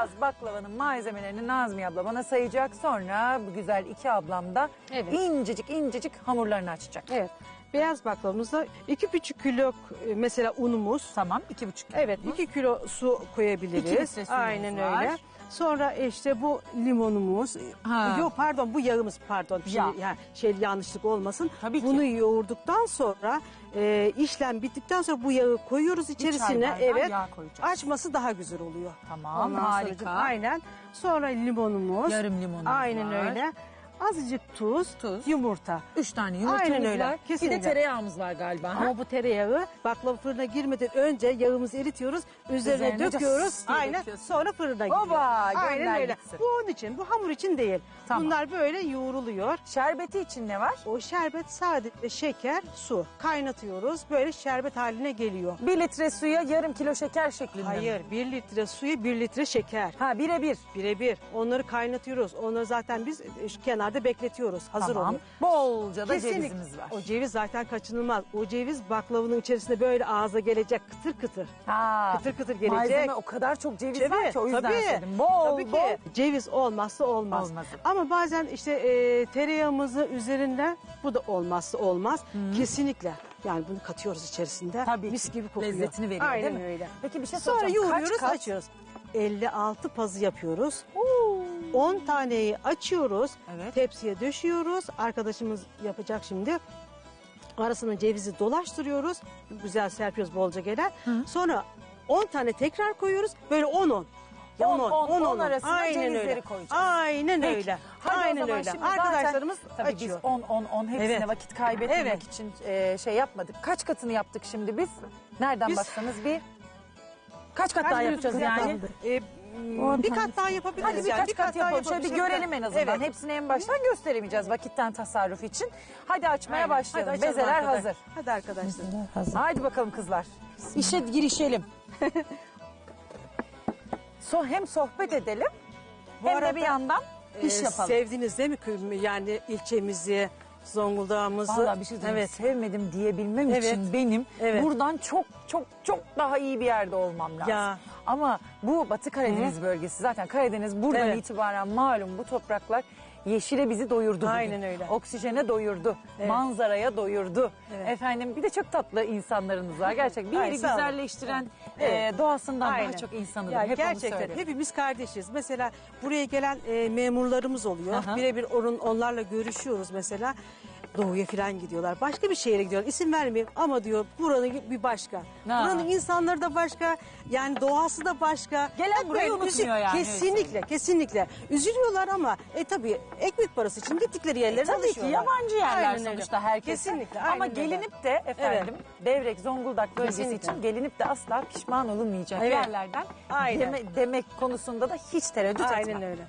beyaz baklavanın malzemelerini Nazmiye abla bana sayacak. Sonra bu güzel iki ablam da Evet. incecik incecik hamurlarını açacak. Evet. Beyaz baklavamızda iki buçuk kilo e, mesela unumuz. Tamam iki buçuk. Evet iki kilo su koyabiliriz. İki litre suyumuz Aynen var. öyle. Sonra işte bu limonumuz. Ha. Yok pardon bu yağımız pardon. Şimdi Yağ. yani şey yanlışlık olmasın. Tabii ki. Bunu yoğurduktan sonra e, işlem bittikten sonra bu yağı koyuyoruz çay içerisine. bardağı Evet. yağ koyacağız. Açması daha güzel oluyor. Tamam Ondan harika. sonracığım, Aynen. Sonra limonumuz. Yarım limonumuz Aynen var. öyle. Azıcık tuz, Tuz. yumurta. Üç tane yumurtamız Aynen öyle, var. Bir de tereyağımız var galiba. ha? Ama bu tereyağı baklava fırına girmeden önce yağımızı eritiyoruz. Üzerine, Üzerine döküyoruz. Aynen. döküyorsun. Sonra fırına gidiyor. Oba, Aynen öyle. gitsin. Bu onun için. Bu hamur için değil. Tamam. Bunlar böyle yoğruluyor. Şerbeti için ne var? O şerbet sadece şeker, su. Kaynatıyoruz. Böyle şerbet haline geliyor. Bir litre suya yarım kilo şeker şeklinde mi? Hayır. Bir litre suya bir litre şeker. Ha birebir. Birebir. Onları kaynatıyoruz. Onları zaten biz e, şu kenarda bekletiyoruz. Hazır Tamam. oluyor. Bolca da Kesinlikle. cevizimiz var. O ceviz zaten kaçınılmaz. O ceviz baklavanın içerisinde böyle ağza gelecek kıtır kıtır. Ha. Kıtır kıtır gelecek. Malzeme o kadar çok ceviz var ki o yüzden tabii. söyledim. Bol Tabii ki. bol. Ceviz olmazsa olmaz. Olmaz. Ama bazen işte e, tereyağımızı üzerinde bu da olmazsa olmaz. Kesinlikle. Yani bunu katıyoruz içerisinde. Tabii Mis ki. gibi kokuyor. Lezzetini veriyor, Aynen değil mi? öyle. Peki bir şey Sonra soracağım. Kaç yoğuruyoruz kat? açıyoruz. 56 pazı yapıyoruz. 10 taneyi açıyoruz. Evet. Tepsiye döşüyoruz. Arkadaşımız yapacak şimdi. Arasına cevizi dolaştırıyoruz. Güzel serpiyoruz bolca gelen. Sonra 10 tane tekrar koyuyoruz. Böyle 10-10. Ya On, 10, on, 10, on 10. arasına Aynen cevizleri öyle. koyacağız. Aynen Peki. öyle. Hadi o Aynen zaman öyle. şimdi zaten- Arkadaşlarımız Tabii açıyor. biz 10 10 10 hepsine Evet. vakit kaybetmemek Evet. için e, şey yapmadık. Kaç katını yaptık şimdi biz? Nereden Biz- baksanız bir kaç kat daha yapacağız yani? Ee, On bir kat daha yapabiliriz. Hadi yani. birkaç kat daha yapalım. Şöyle bir görelim en azından. Evet. Hepsini en baştan gösteremeyeceğiz vakitten tasarruf için. Hadi açmaya Aynen. başlayalım. Hadi Bezeler arkadaş. hazır. Hadi arkadaşlar. Hazır. Haydi bakalım kızlar. İşe girişelim. so hem sohbet edelim Bu hem de arada, bir yandan iş Ee, yapalım. Sevdiniz değil mi? Yani ilçemizi, Zonguldak'ımızı. Vallahi bir şey söyleyeyim. Evet. Sevmedim diyebilmem Evet. için benim Evet. buradan çok çok çok daha iyi bir yerde olmam lazım. Ya. Ama bu Batı Karadeniz bölgesi zaten Karadeniz buradan Evet. itibaren malum bu topraklar yeşile bizi doyurdu. bugün. Aynen öyle. Oksijene doyurdu. Evet. Manzaraya doyurdu. Evet. Efendim bir de çok tatlı insanlarınız var. Gerçekten bir yeri Ay, sağ olun. güzelleştiren Evet. e, doğasından Aynen. daha çok insanız. Ya Hep onu gerçekten söylerim. hepimiz kardeşiz. Mesela buraya gelen e, memurlarımız oluyor. Aha. Birebir onun, onlarla görüşüyoruz mesela. Doğuya falan gidiyorlar. Başka bir şehre gidiyorlar. İsim vermeyeyim ama diyor buranın bir başka. Ha. Buranın insanları da başka. Yani doğası da başka. Gelen Hep burayı böyle unutmuyor yani, öyle Kesinlikle, kesinlikle. Üzülüyorlar ama e tabii ekmek parası için gittikleri yerlere E, tabii ki alışıyorlar. yabancı yerler Aynen öyle. sonuçta herkese. Kesinlikle. Ama aynen öyle. gelinip de efendim Devrek Zonguldak bölgesi Kesinlikle. için gelinip de asla pişman olunmayacak Evet. yerlerden Aynen. deme- demek konusunda da hiç tereddüt Aynen etmem. öyle.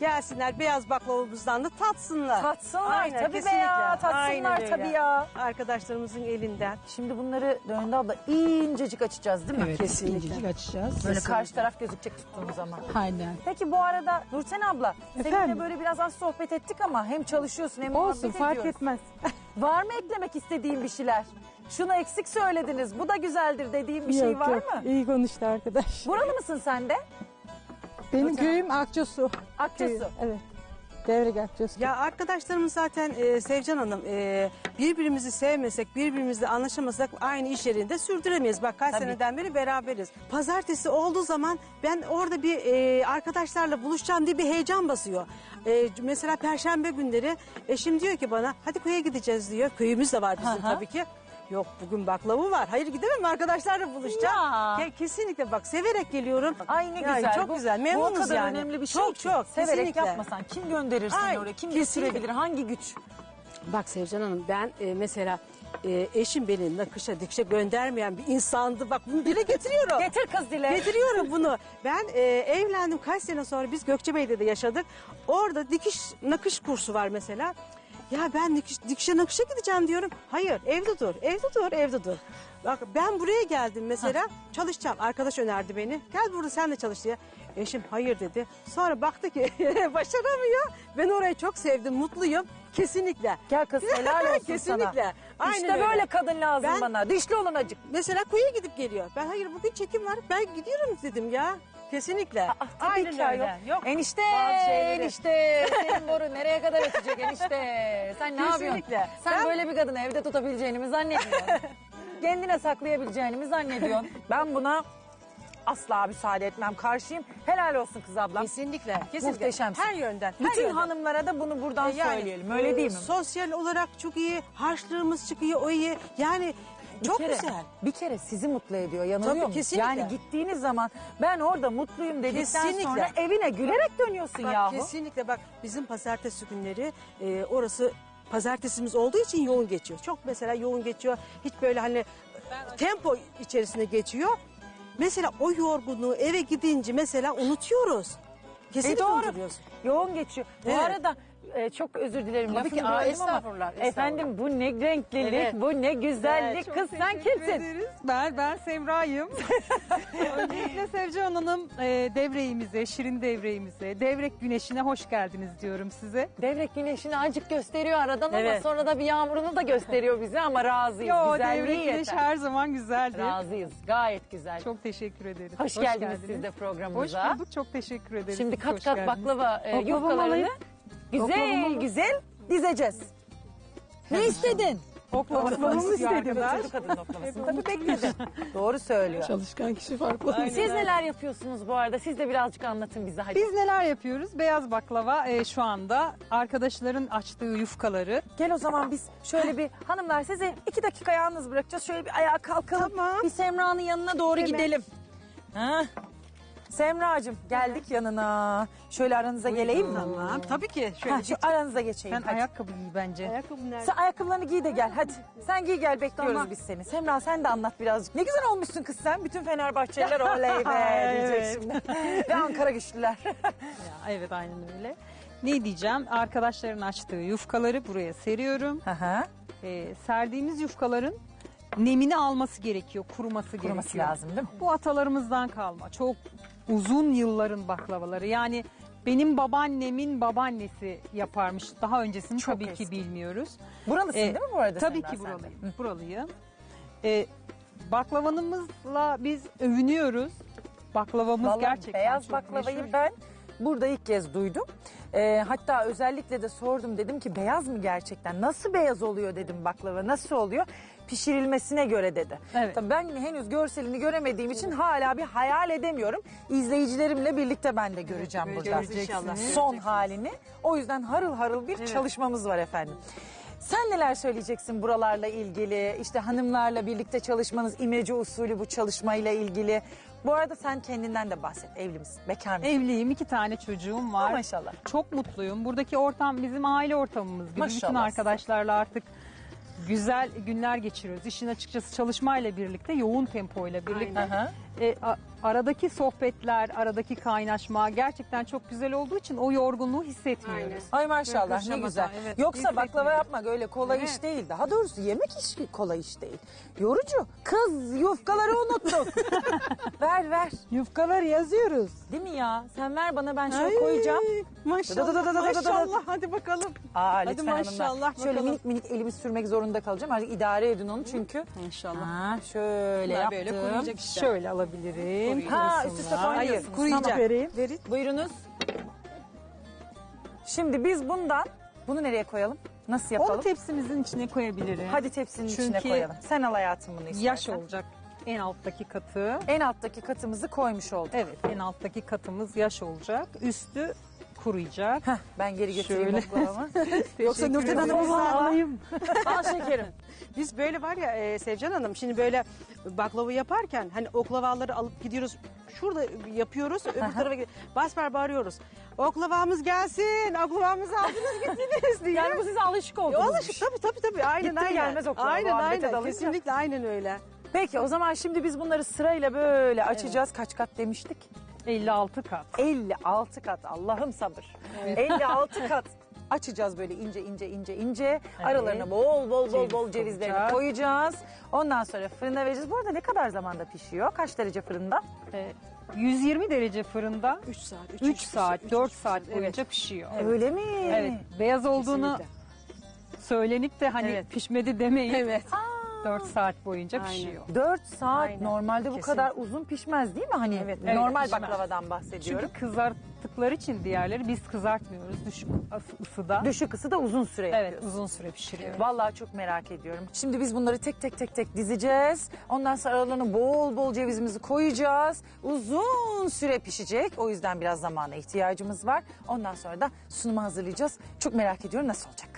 Gelsinler beyaz baklavamızdan da tatsınlar. Tatsınlar Aynen, tabii be kesinlikle. ya tatsınlar Aynen öyle. tabii ya. Arkadaşlarımızın elinden. Şimdi bunları Döndü abla incecik açacağız değil mi? Evet, Kesinlikle. incecik açacağız. Böyle karşı taraf gözükecek tuttuğumuz zaman. Aynen. Peki bu arada Nurten abla seninle Efendim? böyle biraz az sohbet ettik ama hem çalışıyorsun hem Olsun muhabbet fark ediyoruz. etmez. Var mı eklemek istediğin bir şeyler? Şunu eksik söylediniz bu da güzeldir dediğin bir şey Yok, var yok. mı? İyi konuştu arkadaş. Buralı mısın sen de? Benim köyüm Akçasu. Akçasu. Köyü, Evet. Devrek Akçasu. Ya arkadaşlarımız zaten e, Sevcan Hanım e, birbirimizi sevmesek, birbirimizle anlaşamasak aynı iş yerinde sürdüremeyiz. Bak kaç Tabii. seneden beri beraberiz. Pazartesi olduğu zaman ben orada bir e, arkadaşlarla buluşacağım diye bir heyecan basıyor. E, mesela perşembe günleri eşim diyor ki bana hadi köye gideceğiz diyor. Köyümüz de var bizim tabii ki. Yok bugün baklava var. Hayır gidemem arkadaşlarla buluşacağım. Ya. Ke- kesinlikle bak severek geliyorum. Ay ne Yani güzel. Çok bu, güzel. Bu o Memnunuz kadar yani. önemli bir şey Çok ki. çok. Severek kesinlikle. yapmasan kim gönderir seni Ay, oraya? Kim kesinlikle. götürebilir? Hangi güç? Bak Sevcan Hanım ben e, mesela e, eşim beni nakışa dikişe göndermeyen bir insandı. Bak bunu dile getiriyorum. Getir kız dile. Getiriyorum bunu. Ben e, evlendim kaç sene sonra biz Gökçebey'de de yaşadık. Orada dikiş nakış kursu var mesela. Ya ben dikiş, dikişe nakışa gideceğim diyorum. Hayır evde dur, evde dur, evde dur. Bak ben buraya geldim mesela çalışacağım. Arkadaş önerdi beni. Gel burada sen de çalış diye. Eşim hayır dedi. Sonra baktı ki başaramıyor. Ben orayı çok sevdim, mutluyum. Kesinlikle. Gel kız helal olsun Kesinlikle. sana. Aynen işte öyle. böyle kadın lazım Ben- bana. Dişli olan acık. Mesela kuyuya gidip geliyor. Ben hayır bugün çekim var. Ben gidiyorum dedim ya. Kesinlikle. Ah, tabii Aynen ki öyle. Yok. Enişte, şeyleri. enişte. Senin boru nereye kadar ötecek enişte? Sen ne yapıyorsun? Kesinlikle. Sen Ben- böyle bir kadını evde tutabileceğini mi zannediyorsun? Kendine saklayabileceğini mi zannediyorsun? Ben buna asla müsaade etmem. Karşıyım. Helal olsun kız ablam. Kesinlikle. Kesinlikle. Muhteşemsin. Her yönden. her Bütün yönden. hanımlara da bunu buradan E, yani, söyleyelim. Öyle e, değil mi? Sosyal olarak çok iyi. Harçlığımız çıkıyor o iyi. Yani Bir çok kere, güzel. Bir kere sizi mutlu ediyor. Yanılıyor Tabii, kesinlikle. Yani gittiğiniz zaman ben orada mutluyum dedikten Kesinlikle. sonra evine gülerek dönüyorsun Bak, yahu. kesinlikle bak bizim pazartesi günleri e, orası pazartesimiz olduğu için yoğun geçiyor. Çok mesela yoğun geçiyor. Hiç böyle hani tempo içerisinde geçiyor. Mesela o yorgunluğu eve gidince mesela unutuyoruz. Kesinlikle E, doğru. unutuyoruz. Yoğun geçiyor. Bu Evet. arada e, çok özür dilerim. Tabii ki, aa, estağfurullah, estağfurullah. Efendim bu ne renklilik, Evet. bu ne güzellik. Kız sen kimsin? Ben, ben Semra'yım. Öncelikle Sevcan Hanım e, devreğimize, şirin devreğimize, devrek güneşine hoş geldiniz diyorum size. Devrek güneşini acık gösteriyor aradan ama Evet. sonra da bir yağmurunu da gösteriyor bize ama razıyız. Yo Güzelliği devrek güneş yeter. her zaman güzeldir. Razıyız. Gayet güzel. Çok teşekkür ederiz. hoş, geldiniz, siz de Hoş programımıza. bulduk, çok teşekkür ederiz. Şimdi Siz kat hoş kat geldiniz. baklava e, Oklavamı yufkalarını alayım. Güzel Oklavamı- güzel dizeceğiz. Ne istedin? Kadının oklavasını tabii bekledim. Doğru söylüyor. Çalışkan kişi farklı. Siz neler yapıyorsunuz bu arada? Siz de birazcık anlatın bize hadi. Biz neler yapıyoruz? Beyaz baklava e, şu anda arkadaşların açtığı yufkaları. Gel o zaman biz şöyle bir hanımlar sizi iki dakika yalnız bırakacağız. Şöyle bir ayağa kalkalım. Tamam. Bir Semra'nın yanına doğru gidelim. Ha? Semra'cığım geldik yanına. Şöyle aranıza geleyim mi? Tamam. Tabii ki. Şöyle Ha, şu aranıza geçeyim. Sen hadi. ayakkabı giy bence. ayakkabı nerede? Sen ayakkabılarını giy de gel hadi. Sen giy gel bekliyoruz Tamam. biz seni. Semra sen de anlat birazcık. Ne güzel olmuşsun kız sen. Bütün Fenerbahçeliler oley be diyecek Evet. şimdi. Ve Ankara güçlüler. Ya, evet aynen öyle. Ne diyeceğim? Arkadaşların açtığı yufkaları buraya seriyorum. Aha, Ee, serdiğimiz yufkaların nemini alması gerekiyor, kuruması, Kuruması gerekiyor. lazım değil mi? Bu atalarımızdan kalma. Çok uzun yılların baklavaları. Yani benim babaannemin babaannesi yaparmış. Daha öncesini Çok tabii eski. ki bilmiyoruz. Buralısın Ee, değil mi bu arada Tabii Semra ki sen de? buralıyım. Buralıyım. Ee, baklavanımızla biz övünüyoruz. Baklavamız Vallahi gerçekten beyaz çok baklavayı meşhur. ben burada ilk kez duydum. Ee, hatta özellikle de sordum dedim ki beyaz mı gerçekten? Nasıl beyaz oluyor dedim baklava nasıl oluyor? Pişirilmesine göre dedi. Evet. Tabii ben henüz görselini göremediğim için hala bir hayal edemiyorum. İzleyicilerimle birlikte ben de göreceğim burada. Göreceksiniz. İnşallah. Son halini. O yüzden harıl harıl bir çalışmamız var efendim. Sen neler söyleyeceksin buralarla ilgili? İşte hanımlarla birlikte çalışmanız, imece usulü bu çalışmayla ilgili. Bu arada sen kendinden de bahset. Evli misin? Bekar mısın? Evliyim, iki tane çocuğum var. Maşallah. Çok mutluyum. Buradaki ortam bizim aile ortamımız gibi. Bütün Maşallah. arkadaşlarla artık güzel günler geçiriyoruz. İşin açıkçası çalışmayla birlikte, yoğun tempoyla birlikte. Aha. E, a- aradaki sohbetler, aradaki kaynaşma gerçekten çok güzel olduğu için o yorgunluğu hissetmiyoruz. Ay maşallah ne güzel. evet, Yoksa baklava hissetmiyorum. yapmak öyle kolay Evet. iş değil. Daha doğrusu yemek iş kolay iş değil. Yorucu. Kız yufkaları unuttuk. ver ver. Yufkalar yazıyoruz. Değil mi ya? Sen ver bana ben şöyle koyacağım. Maşallah. Dı dı dı dı dı dı dı. Maşallah. Hadi bakalım. Aa Hadi lütfen hanımlar. maşallah Şöyle bakalım. minik minik elimi sürmek zorunda kalacağım. Artık idare edin onu çünkü. İnşallah. Ha, şöyle Bunlar yaptım. böyle kuruyacak işte. Şöyle alabilirim. Ha üst üste Hayır, koyuyorsunuz. kuruyacak. Tamam. vereyim. Verin. Buyurunuz. Şimdi biz bundan bunu nereye koyalım? Nasıl yapalım? Onu tepsimizin içine koyabilirim. Hadi tepsinin içine Çünkü koyalım. Sen al hayatım bunu istersen. Yaş olacak en alttaki katı. En alttaki katımızı koymuş olduk. Evet en alttaki katımız yaş olacak. Üstü kuruyacak. Heh, ben geri getireyim Şöyle. oklavamı. Yoksa Nurten. Hanım'ı valla. Alayım. Al şekerim. Biz böyle var ya e, Sevcan Hanım şimdi böyle baklava yaparken hani oklavaları alıp gidiyoruz. Şurada yapıyoruz öbür tarafa gidiyoruz. Basper bağırıyoruz. Oklavamız gelsin. Oklavamızı aldınız gittiniz diye. Yani bu size alışık oldunuz. Alışık tabii tabii tabii aynen Gitti mi aynen. gelmez oklava, Aynen muhabbete aynen dalınca. kesinlikle aynen öyle. Peki o zaman şimdi biz bunları sırayla böyle açacağız. Kaç kat demiştik? 56 kat. 56 kat. Allah'ım sabır. 56 kat. Açacağız böyle ince ince ince ince. Aralarına bol bol bol Ceviz bol cevizlerini koyacağız. koyacağız. Ondan sonra fırına vereceğiz. Bu arada ne kadar zamanda pişiyor? Kaç derece fırında? Ee, 120 derece fırında 3 saat. 3 saat, 4 saat Evet. boyunca pişiyor. Öyle mi? Evet. Beyaz olduğunu Kesinlikle. söylenip de hani Evet. pişmedi demeyin. Evet. 4 saat boyunca Aynen. pişiyor. 4 saat Aynen, normalde bu kesin. kadar uzun pişmez değil mi? Hani Evet, evet, normal pişmez. baklavadan bahsediyorum. Çünkü kızarttıkları için diğerleri biz kızartmıyoruz düşük ısı- ısıda. Düşük ısı da uzun süre evet yapıyorsun. uzun süre pişiriyor. Vallahi çok merak ediyorum. Şimdi biz bunları tek tek tek tek dizeceğiz. Ondan sonra aralarına bol bol cevizimizi koyacağız. Uzun süre pişecek. O yüzden biraz zamana ihtiyacımız var. Ondan sonra da sunumu hazırlayacağız. Çok merak ediyorum nasıl olacak.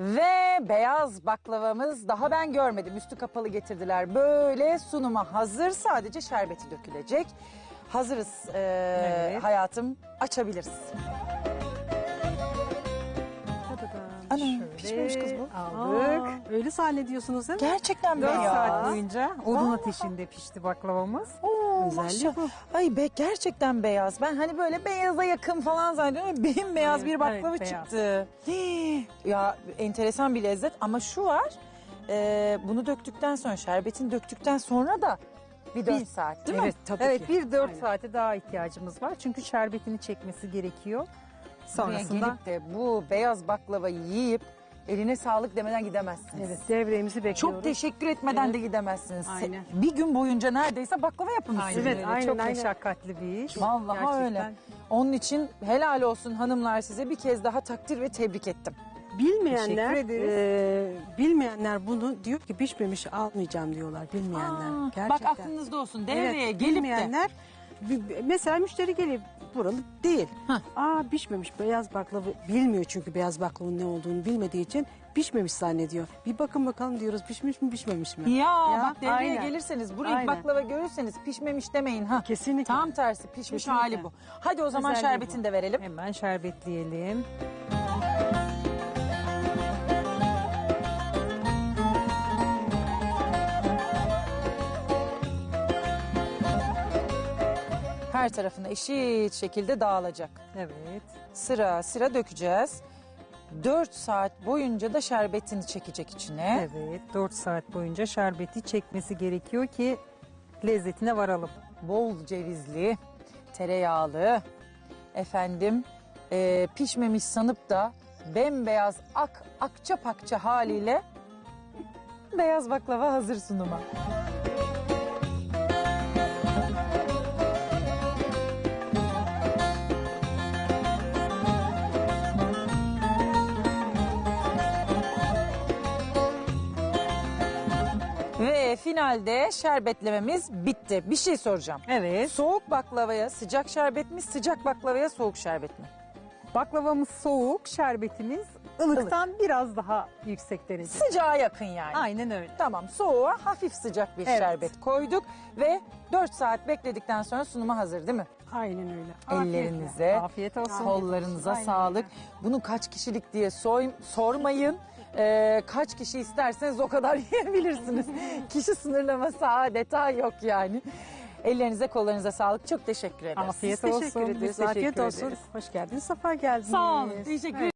Ve beyaz baklavamız daha ben görmedim. Üstü kapalı getirdiler. Böyle sunuma hazır. Sadece şerbeti dökülecek. Hazırız ee, Evet. hayatım. Açabiliriz. Ana pişmemiş kız bu. Aldık. Aa, öyle zannediyorsunuz değil mi? Gerçekten 4 beyaz. saat boyunca odun Aa. ateşinde pişti baklavamız. Oo, Özelliği maşallah. bu. Ay be gerçekten beyaz. Ben hani böyle beyaza yakın falan zannediyorum. Benim beyaz Evet, bir baklava evet, beyaz. çıktı. Hii. ya enteresan bir lezzet ama şu var. e, bunu döktükten sonra şerbetini döktükten sonra da bir 4 saat değil mi? Evet tabii Evet ki. bir 4 Aynen. saate daha ihtiyacımız var. Çünkü şerbetini çekmesi gerekiyor. Buraya Sonrasında gelip de bu beyaz baklavayı yiyip eline sağlık demeden gidemezsiniz. Evet devremizi bekliyoruz. Çok teşekkür etmeden Evet. de gidemezsiniz. Aynen. Bir gün boyunca neredeyse baklava yapılmışsınız. Aynen Evet, öyle. aynen, çok aynen. meşakkatli bir iş. Vallahi Gerçekten. öyle. Onun için helal olsun hanımlar size bir kez daha takdir ve tebrik ettim. Bilmeyenler, e, bilmeyenler bunu diyor ki pişmemiş almayacağım diyorlar bilmeyenler. Aa, Gerçekten. Bak aklınızda olsun devreye Evet, gelip de. bilmeyenler bi- mesela müşteri geliyor buralı değil. Hah. Aa pişmemiş beyaz baklava bilmiyor çünkü beyaz baklavanın ne olduğunu bilmediği için pişmemiş zannediyor. Bir bakın bakalım diyoruz pişmiş mi pişmemiş mi? Ya, Ya, bak devreye aynen. gelirseniz burayı Aynen. baklava görürseniz pişmemiş demeyin ha. Kesinlikle. Tam tersi pişmiş Kesinlikle. hali bu. Hadi o zaman Özelliği şerbetini de verelim. Hemen şerbetleyelim. Her tarafına eşit şekilde dağılacak. Evet. Sıra sıra dökeceğiz. 4 saat boyunca da şerbetini çekecek içine. Evet 4 saat boyunca şerbeti çekmesi gerekiyor ki lezzetine varalım. Bol cevizli, tereyağlı, efendim e, pişmemiş sanıp da bembeyaz ak akça pakça haliyle beyaz baklava hazır sunuma. Ve finalde şerbetlememiz bitti. Bir şey soracağım. Evet. Soğuk baklavaya sıcak şerbet mi, sıcak baklavaya soğuk şerbet mi? Baklavamız soğuk, şerbetimiz ılıktan biraz daha yüksek derece. Sıcağa yakın yani. Aynen öyle. Tamam soğuğa hafif sıcak bir Evet. şerbet koyduk ve 4 saat bekledikten sonra sunuma hazır değil mi? Aynen öyle. Ellerinize, Afiyet olsun. kollarınıza Aynen sağlık. öyle. Bunu kaç kişilik diye soy, sormayın. Ee, kaç kişi isterseniz o kadar yiyebilirsiniz. Kişi sınırlaması adeta yok yani. Ellerinize kollarınıza sağlık. Çok teşekkür ederiz. Afiyet Biz olsun. teşekkür Biz ederiz. teşekkür Afiyet olsun. ederiz. Hoş geldiniz. Safa geldiniz. Sağ olun. Teşekkür